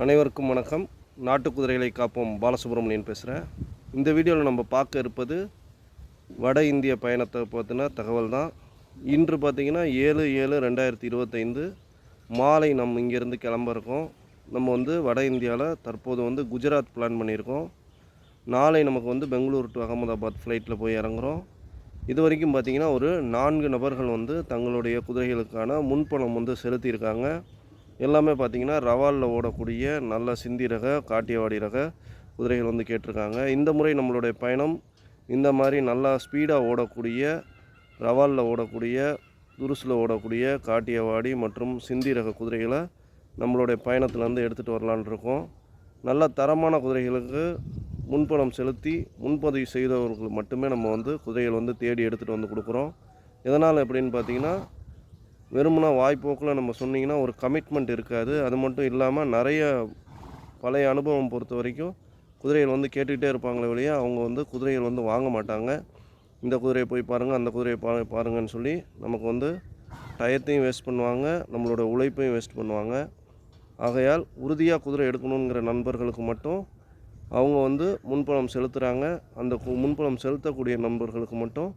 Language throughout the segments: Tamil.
அனைவருக்கும் வணக்கம். நாட்டு குதிரைகளை காப்போம். பாலசுப்ரமணியன் பேசுகிறேன் இந்த வீடியோவில் நம்ம பார்க்க இருப்பது வட இந்திய பயணத்தை பார்த்தினா தகவல் தான். இன்று பார்த்திங்கன்னா ஏழு ஏழு ரெண்டாயிரத்தி இருபத்தைந்து மாலை நம்ம இங்கேருந்து கிளம்புறோம் நம்ம வந்து வட இந்தியாவில் தற்போது வந்து குஜராத் பிளான் பண்ணியிருக்கோம். நாளை நமக்கு வந்து பெங்களூர் டு அகமதாபாத் ஃப்ளைட்டில் போய் இறங்குறோம். இது வரைக்கும் பார்த்திங்கன்னா ஒரு நான்கு நபர்கள் வந்து தங்களுடைய குதிரைகளுக்கான முன்பணம் வந்து செலுத்தியிருக்காங்க. எல்லாமே பார்த்திங்கன்னா ரவாலில் ஓடக்கூடிய நல்ல சிந்தி ரக காட்டியவாடி ரக குதிரைகள் வந்து கேட்டிருக்காங்க. இந்த முறை நம்மளுடைய பயணம் இந்த மாதிரி நல்லா ஸ்பீடாக ஓடக்கூடிய ரவாலில் ஓடக்கூடிய துருசில் ஓடக்கூடிய காட்டியவாடி மற்றும் சிந்தி ரக குதிரைகளை நம்மளுடைய பயணத்துலேருந்து எடுத்துகிட்டு வரலான்னு இருக்கோம். நல்ல தரமான குதிரைகளுக்கு முன்பணம் செலுத்தி முன்பதிவு செய்தவர்களுக்கு மட்டுமே நம்ம வந்து குதிரைகள் வந்து தேடி எடுத்துகிட்டு வந்து கொடுக்குறோம். எதனால் எப்படின்னு பார்த்தீங்கன்னா வெறுமனா வாய்ப்போக்கில் நம்ம சொன்னிங்கன்னா ஒரு கமிட்மெண்ட் இருக்காது. அது மட்டும் இல்லாமல் நிறைய பழைய அனுபவம் பொறுத்த வரைக்கும் குதிரைகள் வந்து கேட்டுக்கிட்டே இருப்பாங்களே வழியே அவங்க வந்து குதிரைகள் வந்து வாங்க மாட்டாங்க. இந்த குதிரையை போய் பாருங்கள் அந்த குதிரையை பா பாருங்கன்னு சொல்லி நமக்கு வந்து டயத்தையும் வேஸ்ட் பண்ணுவாங்க நம்மளோட உழைப்பையும் வேஸ்ட் பண்ணுவாங்க. ஆகையால் உறுதியாக குதிரை எடுக்கணுங்கிற நண்பர்களுக்கு மட்டும் அவங்க வந்து முன்பணம் செலுத்துகிறாங்க அந்த கு- முன்பணம் செலுத்தக்கூடிய நண்பர்களுக்கு மட்டும்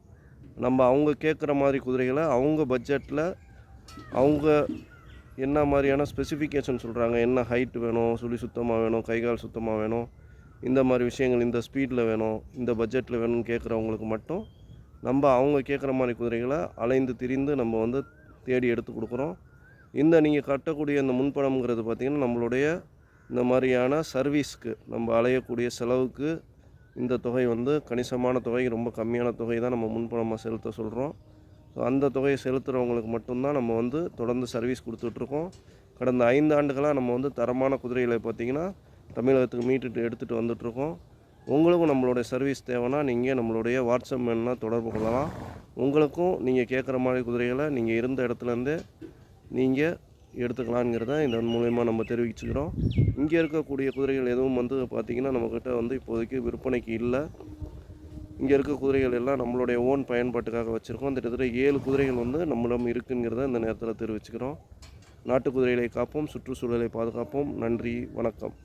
நம்ம அவங்க கேட்குற மாதிரி குதிரைகளை அவங்க பட்ஜெட்டில் அவங்க என்ன மாதிரியான ஸ்பெசிஃபிகேஷன் சொல்கிறாங்க என்ன ஹைட் வேணும்? சுழி சுத்தமாக வேணும்? கை கால் சுத்தமாக வேணும்? இந்த மாதிரி விஷயங்கள் இந்த ஸ்பீடில் வேணும்? இந்த பட்ஜெட்டில் வேணும்னு கேட்குறவங்களுக்கு மட்டும் நம்ம அவங்க கேட்குற மாதிரி குதிரைகளை அலைந்து திரிந்து நம்ம வந்து தேடி எடுத்து கொடுக்குறோம். இந்த நீங்கள் கட்டக்கூடிய இந்த முன்பணம்ங்கிறது பார்த்திங்கன்னா நம்மளுடைய இந்த மாதிரியான சர்வீஸ்க்கு நம்ம அலையக்கூடிய செலவுக்கு இந்த தொகை வந்து கணிசமான தொகை ரொம்ப கம்மியான தொகை தான் நம்ம முன்பணமாக செலுத்த சொல்கிறோம் ஸோ அந்த தொகையை செலுத்துகிறவங்களுக்கு மட்டும்தான் நம்ம வந்து தொடர்ந்து சர்வீஸ் கொடுத்துட்ருக்கோம். கடந்த ஐந்து ஆண்டுகளாக நம்ம வந்து தரமான குதிரைகளை பார்த்திங்கன்னா தமிழகத்துக்கு மீட்டுட்டு எடுத்துகிட்டு வந்துட்ருக்கோம். உங்களுக்கும் நம்மளுடைய சர்வீஸ் தேவைன்னா நீங்கள் நம்மளுடைய வாட்ஸ்அப் வேணுன்னா தொடர்பு கொள்ளலாம். உங்களுக்கும் நீங்கள் கேட்குற மாதிரி குதிரைகளை நீங்கள் இருந்த இடத்துலேருந்தே நீங்கள் எடுத்துக்கலாங்கிறத இதன் மூலயமா நம்ம தெரிவிச்சுக்கிறோம். இங்கே இருக்கக்கூடிய குதிரைகள் எதுவும் வந்து பார்த்திங்கன்னா நம்மக்கிட்ட வந்து இப்போதைக்கு விற்பனைக்கு இல்லை. இங்கே இருக்க குதிரைகள் எல்லாம் நம்மளுடைய ஓன் பயன்பாட்டுக்காக வச்சுருக்கோம். கிட்டத்தட்ட ஏழு குதிரைகள் வந்து நம்மளிடம் இருக்குங்கிறத இந்த நேரத்தில் தெரிவிச்சுக்கிறோம். நாட்டு குதிரைகளை காப்போம் சுற்றுச்சூழலை பாதுகாப்போம். நன்றி வணக்கம்.